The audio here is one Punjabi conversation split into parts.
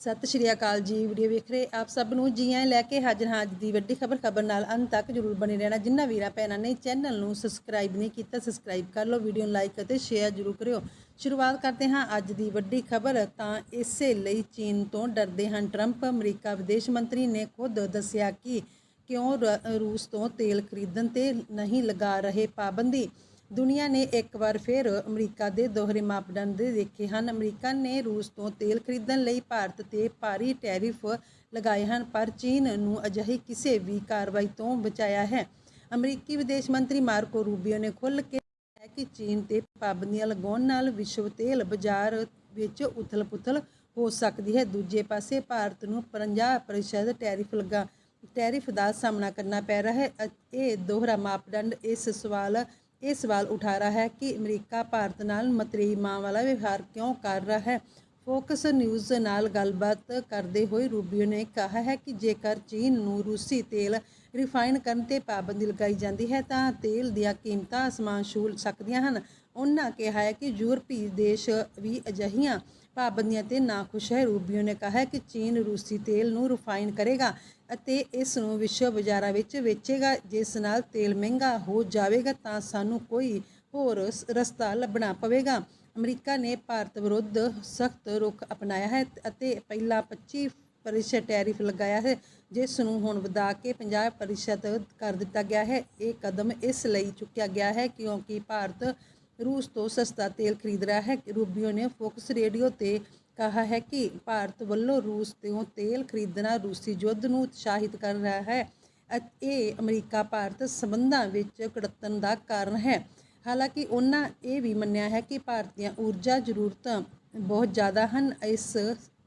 ਸਤਿ ਸ਼੍ਰੀ ਅਕਾਲ ਜੀ, ਵੀਡੀਓ ਵੇਖ ਰਹੇ ਆਪ ਸਭ ਨੂੰ। ਜੀ ਆਇਆਂ ਲੈ ਕੇ ਹਾਜ਼ਰ ਹਾਂ ਅੱਜ ਦੀ ਵੱਡੀ ਖਬਰ। ਖਬਰ ਨਾਲ ਅੰਤ ਤੱਕ ਜਰੂਰ ਬਣੇ ਰਹਿਣਾ। ਜਿੰਨਾ ਵੀਰਾਂ ਭੈਣਾਂ ਨੇ ਚੈਨਲ ਨੂੰ ਸਬਸਕ੍ਰਾਈਬ ਨਹੀਂ ਕੀਤਾ, ਸਬਸਕ੍ਰਾਈਬ ਕਰ ਲਓ, ਵੀਡੀਓ ਨੂੰ ਲਾਈਕ ਅਤੇ ਸ਼ੇਅਰ ਜਰੂਰ ਕਰਿਓ। ਸ਼ੁਰੂਆਤ ਕਰਦੇ ਹਾਂ ਅੱਜ ਦੀ ਵੱਡੀ ਖਬਰ। ਤਾਂ ਇਸੇ ਲਈ ਚੀਨ ਤੋਂ ਡਰਦੇ ਹਨ ਟਰੰਪ। ਅਮਰੀਕਾ ਵਿਦੇਸ਼ ਮੰਤਰੀ ਨੇ ਖੁਦ ਦੱਸਿਆ ਕਿ ਕਿਉਂ ਰ- ਰੂਸ ਤੋਂ ਤੇਲ ਖਰੀਦਣ ਤੇ ਨਹੀਂ ਲਗਾ ਰਹੇ ਪਾਬੰਦੀ। ਦੁਨੀਆ ਨੇ ਇੱਕ ਵਾਰ ਫਿਰ ਅਮਰੀਕਾ ਦੇ ਦੋਹਰੇ ਮਾਪਦੰਡ ਦੇਖੇ ਹਨ। ਅਮਰੀਕਾ ਨੇ ਰੂਸ ਤੋਂ ਤੇਲ ਖਰੀਦਣ ਲਈ ਭਾਰਤ ਤੇ ਭਾਰੀ ਟੈਰਿਫ ਲਗਾਏ ਹਨ, ਪਰ ਚੀਨ ਨੂੰ ਅਜਿਹੀ ਕਿਸੇ ਵੀ ਕਾਰਵਾਈ ਤੋਂ ਬਚਾਇਆ ਹੈ। ਅਮਰੀਕੀ ਵਿਦੇਸ਼ ਮੰਤਰੀ ਮਾਰਕੋ ਰੂਬੀਓ ਨੇ ਖੁੱਲ੍ਹ ਕੇ ਹੈ ਕਿ ਚੀਨ ਤੇ ਪਾਬੰਦੀਆਂ ਲਗਾਉਣ ਨਾਲ ਵਿਸ਼ਵ ਤੇਲ ਬਾਜ਼ਾਰ ਵਿੱਚ ਉਥਲ-ਪੁਥਲ ਹੋ ਸਕਦੀ ਹੈ। ਦੂਜੇ ਪਾਸੇ ਭਾਰਤ ਨੂੰ 50% ਟੈਰਿਫ ਲਗਾ, ਟੈਰਿਫ ਦਾ ਸਾਹਮਣਾ ਕਰਨਾ ਪੈ ਰਿਹਾ ਹੈ। ਇਹ ਦੋਹਰਾ ਮਾਪਦੰਡ ਇਸ ਸਵਾਲ ਇਹ ਸਵਾਲ ਉਠਾ ਰਿਹਾ ਹੈ ਕਿ ਅਮਰੀਕਾ ਭਾਰਤ ਨਾਲ ਮਤਰੇਈ ਮਾਂ ਵਾਲਾ ਵਿਵਹਾਰ ਕਿਉਂ ਕਰ ਰਿਹਾ ਹੈ? ਫੋਕਸ ਨਿਊਜ਼ ਨਾਲ ਗੱਲਬਾਤ ਕਰਦੇ ਹੋਏ ਰੂਬੀਓ ਨੇ ਕਿਹਾ ਹੈ ਕਿ ਜੇਕਰ ਚੀਨ ਨੂੰ ਰੂਸੀ ਤੇਲ ਰਿਫਾਈਨ ਕਰਨ ਤੇ ਪਾਬੰਦੀ ਲਗਾਈ ਜਾਂਦੀ ਹੈ ਤਾਂ ਤੇਲ ਦੀਆਂ ਕੀਮਤਾਂ ਅਸਮਾਨ ਛੂਹ ਸਕਦੀਆਂ ਹਨ। ਉਹਨਾਂ ਕਿਹਾ ਹੈ ਕਿ ਯੂਰਪੀ ਦੇਸ਼ ਵੀ ਅਜਿਹੀਆਂ ਪਾਬੰਦੀਆਂ ਤੇ ਨਾਖੁਸ਼ ਹੈ। ਰੂਬੀਓ ਨੇ ਕਿਹਾ ਕਿ ਚੀਨ ਰੂਸੀ ਤੇਲ ਨੂੰ ਰਿਫਾਈਨ ਕਰੇਗਾ ਅਤੇ ਇਸ ਨੂੰ ਵਿਸ਼ਵ ਬਾਜ਼ਾਰਾਂ ਵਿੱਚ ਵੇਚੇਗਾ। ਜਿਸ ਨਾਲ ਤੇਲ ਮਹਿੰਗਾ ਹੋ ਜਾਵੇਗਾ ਤਾਂ ਸਾਨੂੰ ਕੋਈ ਹੋਰ ਰਸਤਾ ਲੱਭਣਾ ਪਵੇਗਾ। ਅਮਰੀਕਾ ਨੇ ਭਾਰਤ ਵਿਰੁੱਧ ਸਖਤ ਰੁਖ ਅਪਣਾਇਆ ਹੈ ਅਤੇ ਪਹਿਲਾ 25 ਪ੍ਰਤੀਸ਼ਤ ਟੈਰਿਫ ਲਗਾਇਆ ਹੈ, ਜਿਸ ਨੂੰ ਹੁਣ ਵਧਾ ਕੇ 50 ਪ੍ਰਤੀਸ਼ਤ ਕਰ ਦਿੱਤਾ ਗਿਆ ਹੈ। ਇਹ ਕਦਮ ਇਸ ਲਈ ਚੁੱਕਿਆ ਗਿਆ ਹੈ ਕਿਉਂਕਿ ਭਾਰਤ ਰੂਸ ਤੋਂ ਸਸਤਾ ਤੇਲ ਖਰੀਦ ਰਿਹਾ ਹੈ। ਰੂਬੀਓ ਨੇ ਫੋਕਸ ਰੇਡੀਓ ਤੇ ਕਹਾ ਹੈ ਕਿ ਭਾਰਤ ਵੱਲੋਂ ਰੂਸ ਤੋਂ ਤੇਲ ਖਰੀਦਣਾ ਰੂਸੀ ਯੁੱਧ ਨੂੰ ਉਤਸ਼ਾਹਿਤ ਕਰ ਰਿਹਾ ਹੈ ਇਹ ਅਮਰੀਕਾ ਭਾਰਤ ਸਬੰਧਾਂ ਵਿੱਚ ਕੜਤਨ ਦਾ ਕਾਰਨ ਹੈ। ਹਾਲਾਂਕਿ ਉਹਨਾਂ ਇਹ ਵੀ ਮੰਨਿਆ ਹੈ ਕਿ ਭਾਰਤ ਦੀਆਂ ਊਰਜਾ ਜ਼ਰੂਰਤਾਂ ਬਹੁਤ ਜ਼ਿਆਦਾ ਹਨ। ਇਸ,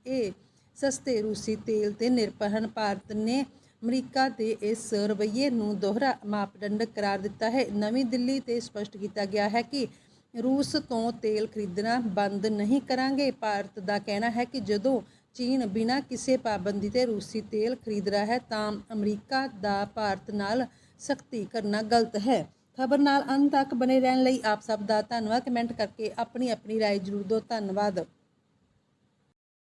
ਇਹ ਸਸਤੇ ਰੂਸੀ ਤੇਲ ਤੇ ਨਿਰਭਰ ਹਨ। ਭਾਰਤ ਨੇ ਅਮਰੀਕਾ ਦੇ ਇਸ ਰਵੱਈਏ ਨੂੰ ਦੋਹਰਾ ਮਾਪਦੰਡ ਕਰਾਰ ਦਿੱਤਾ ਹੈ ਨਵੀਂ ਦਿੱਲੀ ਤੇ ਸਪਸ਼ਟ ਕੀਤਾ ਗਿਆ ਹੈ ਕਿ ਰੂਸ ਤੋਂ ਤੇਲ ਖਰੀਦਣਾ ਬੰਦ ਨਹੀਂ ਕਰਾਂਗੇ ਭਾਰਤ ਦਾ ਕਹਿਣਾ ਹੈ ਕਿ ਜਦੋਂ ਚੀਨ ਬਿਨਾਂ ਕਿਸੇ ਪਾਬੰਦੀ ਤੇ ਰੂਸੀ ਤੇਲ ਖਰੀਦ ਰਿਹਾ ਹੈ ਤਾਂ ਅਮਰੀਕਾ ਦਾ ਭਾਰਤ ਨਾਲ ਸਖਤੀ ਕਰਨਾ ਗਲਤ ਹੈ ਖਬਰ ਨਾਲ ਅੰਤ ਤੱਕ ਬਨੇ ਰਹਿਣ ਲਈ ਆਪ ਸਭ ਦਾ ਧੰਨਵਾਦ ਕਮੈਂਟ ਕਰਕੇ ਆਪਣੀ ਆਪਣੀ رائے ਜ਼ਰੂਰ ਦਿਓ ਧੰਨਵਾਦ